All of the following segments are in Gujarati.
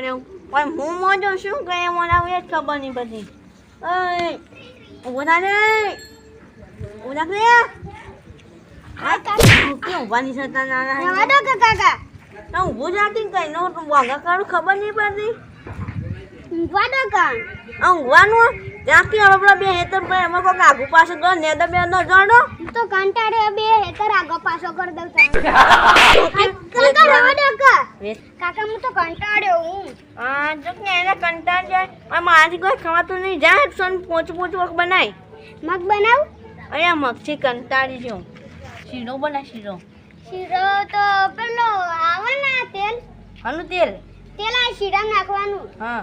મને પણ હું મોજો શું કહે મને આવું એ જ ખબર નહીં ઊભો થા ને થાક ને કે નહીં થતા નાના કાકા. ના ઊભું જાતી કઈ નો વાગા કરું ખબર નહીં પડતી. ઊંઘવા દો આ ઊંઘવાનું? હવે પેલા બે હેતર પર એમાં કોઈક આગુ પાછું ગયો ને તો બે ન જાણો. તો કંટાળે બે હેતર આગો પાછો કરી દઉં તાણ. કાકા રવા દો કાકા. હું તો કંટાળ્યો હું. આ જો ને એને કંટાળ જાય. આ મારાથી કોઈ ખવાતું નહીં. જાય સોન પોચ પોચું વખ બનાય. મગ બનાવ? અહીંયા મગથી કંટાળી જો શીરો બના શીરો. શીરો તો પેલો આવે ને તેલ? આનું તેલ? તેલ આ શીરા નાખવાનું. હા.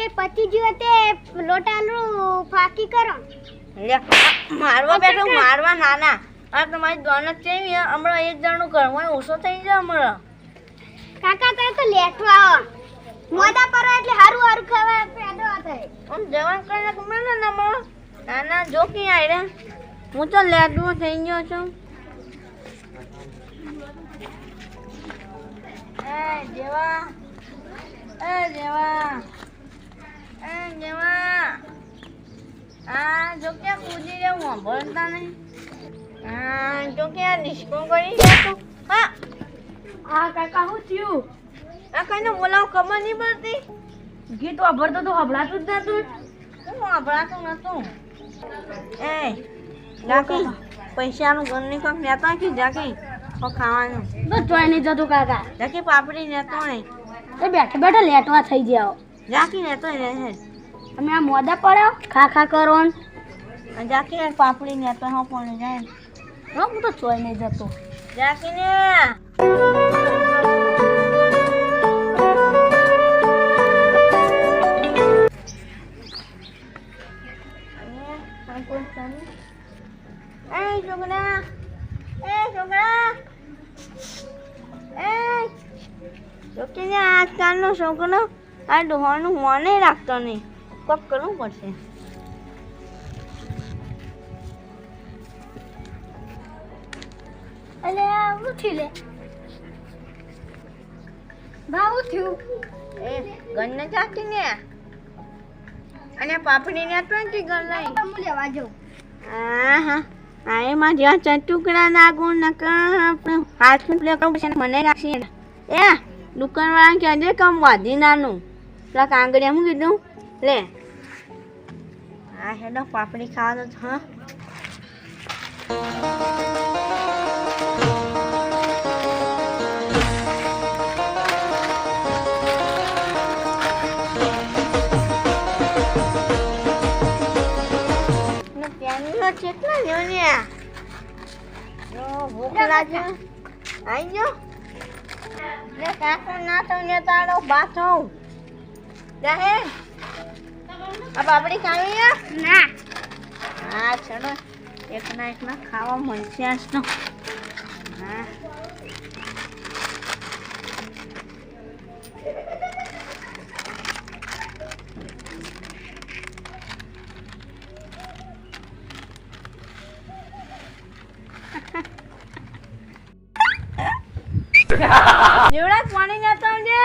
એ પતી ગયું તે લોટાનું ફાકી કરો. લે મારવા બેઠો મારવા નાના. આ તમારી દોનત છે હમણાં એક જણનું ઘરમાં ઓછો થઈ જાય હમણાં. કાકા કાકા તો લેટો આવો. મોદા પર એટલે હારું હારું ખાવા પેડો થાય. આમ જવાન કરીને ગમે ને હમણાં નાના જો કે આયરે. હું તો લેડવો થઈ ગયો છું. એ જેવા. એ જેવા. એ જેવા આ જો કે કૂદી રે હું ભણતા નહીં. આ જો કે આ ડિસ્કો કરી ગયા તો. હા. હા કાકા હું થયું? આ કઈને બોલાવ ખબર નહીં પડતી. ગીત વાપરતો તો હભળાતું જ નતું. હું હભળાતું નતું. એ જાકી પૈસાનું ઘરની કોક લેતો કે જાકી ખાવાનું. તો જોઈ નહીં જતું કાકા. જાકી પાપડી લેતો નહીં. એ બેઠા બેઠા લેટવા થઈ ગયા જાકી તો રહે તમે આ મોદા પડો ખા ખા કરો ને. જાકી ને પાપડી ને તો હું પણ જાય હો હું તો ચોય નહીં જતો. જાકી ને એ છોકરા એ છોકરા એ. જોકે આજકાલનો છોકરો આ ડોહાનું મને રાખતો નહીં કોક કરવું પડશે. અલે ઉઠી લે. બા ઉઠ્યું. એ ગન્ને જાતી ને. અને પાપડી ને તો કે ગણ લઈ. હું લેવા જાઉં. આહા આ એમાં જ્યાં ચટુકડા નાગો નકા આપણે હાથ પ્લે કરવું છે મને રાખશે એ દુકાનવાળા કહેજે કમ વાધી નાનું પેલા કાંગડિયા હું કીધું લે આ હેડો પાપડી ખાવા તો હા ને પેનનો કેટલા લ્યો ને જો ભૂખ લાગે આઈ ગયો ને કાકો ના તો ને તારો બાથો જાહે આ પાપડી ખાવી છે? ના હા ચલો એક ના એક ના ખાવા મળશે આજ તો હા જેવડા પાણી નતો આવજે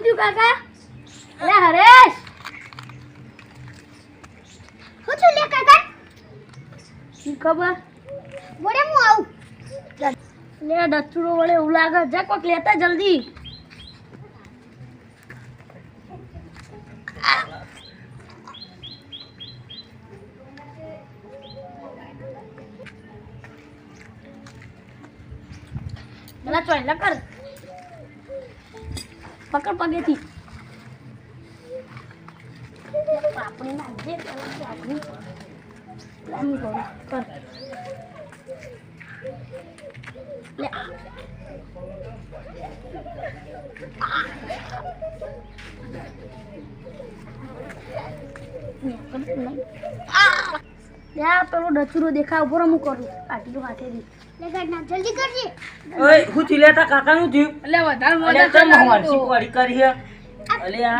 હું કાકા? અરે હરેશ! હું છું લે, કાકા? શું ખબર? બોલે, હું આવું. લે ડચુડો વળે એવું લાગે. જા, કોક લેતા જલ્દી. પેલા ચોઈલા કર. પકડ પગેથી પાપડી નાખજે પેલા પાપડી લાંબી કરો કર લે લે પેલો ડચુરો દેખાય ઊભો હું કરું. આટલું હાથેથી. લે ઘટના જલ્દી કરજે. ઓય હું થયું લે તારા થયું? એટલે વધારે અલે ચમ હોંસી કોરી કરી હે? અલે આ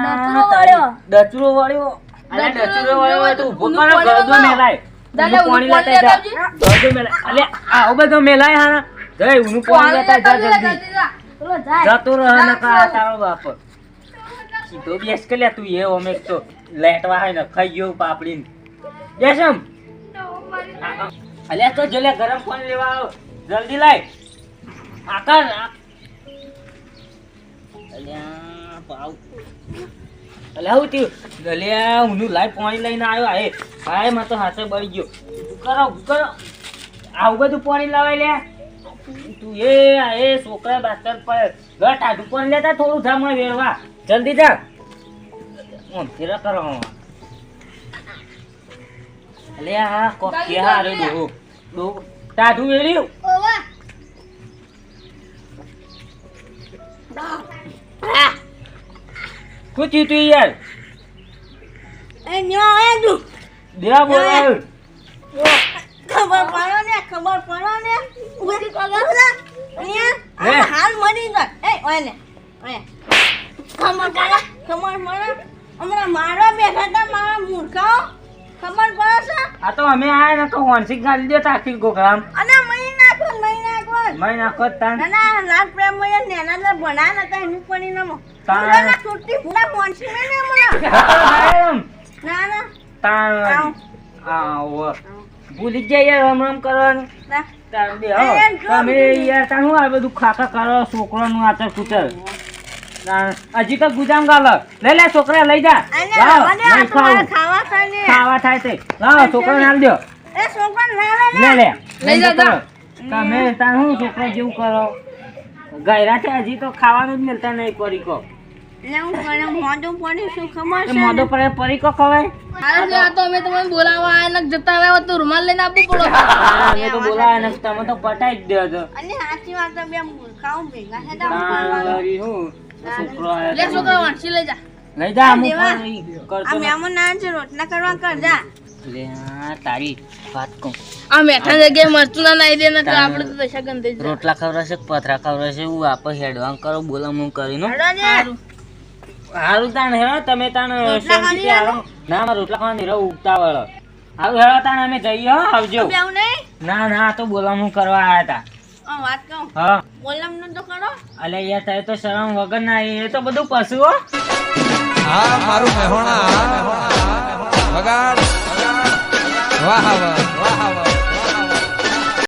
વાળ્યો. ડચુરો વાળ્યો. અલે ડચુરો વાળ્યો તો ઊભો કરો ગળદો મેલાય. દાદા, પાણી લેતા જા. ગળદો મેલાય. અલે આવો બધો મેલાય હા જય ઊનું પાણી લેતા જા જલ્દી. જતો રહ નકા આ તારો બાપ. સીધો બેસ કે લે તું એ ઓમે તો લેટવા hay ને ખાઈ ગયો પાપડી બેસમ અલ્યા તો જલે ગરમ પાણી લેવા આવ. જલ્દી લાય. આકાર અલ્યા પાવ થયું. અલ્યા હું લાય, પાણી લઈને આવ્યો. હે ભાઈ માં હાથે બળી ગયો. કરો કરો. આવું બધું પાણી લાવાય લે તું એ, આ છોકરા બાસ્તર પર ટાઢું પાણી લેતા થોડું થામણ વેરવા. જલ્દી જા. ફેરા કરો. અલે આ કોક કે હારે ડો ડો ટાઢું વેર્યું ઓવા. શું થયું તું યાર? એ ન્યો એ તું દેવા બોલાવ્યું ખબર પડો ને ખબર પડો ને. ઊભી ખબર છે? અહીંયા? હાલ મરી ગયો. એ ખબર પડે? ખબર પડે? હમણાં મારવા બેઠા હતા મારા મૂર્ખાઓ ખબર પડે? આ તો અમે આયા ને તો વાંસિક ગાલી દેતા આખી ગોગરામ અને મહી નાખો મહી નાખો મય નાખો તાન ના ના લાખ પ્રેમ મય નેના ને ભણા ના કઈ હું પણ નમો. તારા- ના છૂટી પૂરા પહોંચી મે ને હમણાં ના ના. તાન આવ. ભૂલી જાય યાર રમ રમ કરવાનું. તાર બે હો. તમે યાર તાર હું આ બધું ખાખા કરો છોકરાનું આતર કૂતર તાર હજી તો ગુજામ ગાલો લે. લે છોકરા લઈ જા. ખાવું. થાય તે. લાવો છોકરાને આલ દો એ છોકરા ના લે લે. લઈ જા તમે તાર હું છોકરા જેવું કરો? ગયરા છે હજી તો ખાવાનું જ મળતા નહીં પરીકો. એટલે હું કરે મોઢું પડી પરીકો ખવાય? તો અમે તમને બોલાવવા આયા ને જતા. તો રૂમાલ લઈને આપવું પડો. અમે તો બોલાયા ને તમે તો પટાઈ જ દો અને સાચી વાત ભેગા છે હું. છોકરો લે તો વાંચી લઈ જા લઈ જા અમુક દેવા. પણ ઈ આ કરતો ના છે રોટલા કરવા કરજા લે આ તારી વાત કહું. આ મેઠા જગ્યાએ મરચું ના નાઈ દે ને તો આપણે તો દશા ગંધાઈ રોટલા ખવડાવશે પથરા ખવડાવશે હું આપણે હેડવાન કરો બોલામણું કરીને સારું. હારું. તાણ હેડો તમે તાણ શાંતિથી ના મારે રોટલા ખાવાની રહો ઉગતા વાળો. હારું હેડો તાણ અમે જઈએ હો આવજો. ના ના તો તો હું કરવા આયા હતા વાત કહું. હા. બોલમનું તો કરો અલે યાર તારે તો શરમ વગર ના એ તો બધું પશુ હો હા મારું મહેણા. વગાડ. વાહ વાહ વાહ વાહ.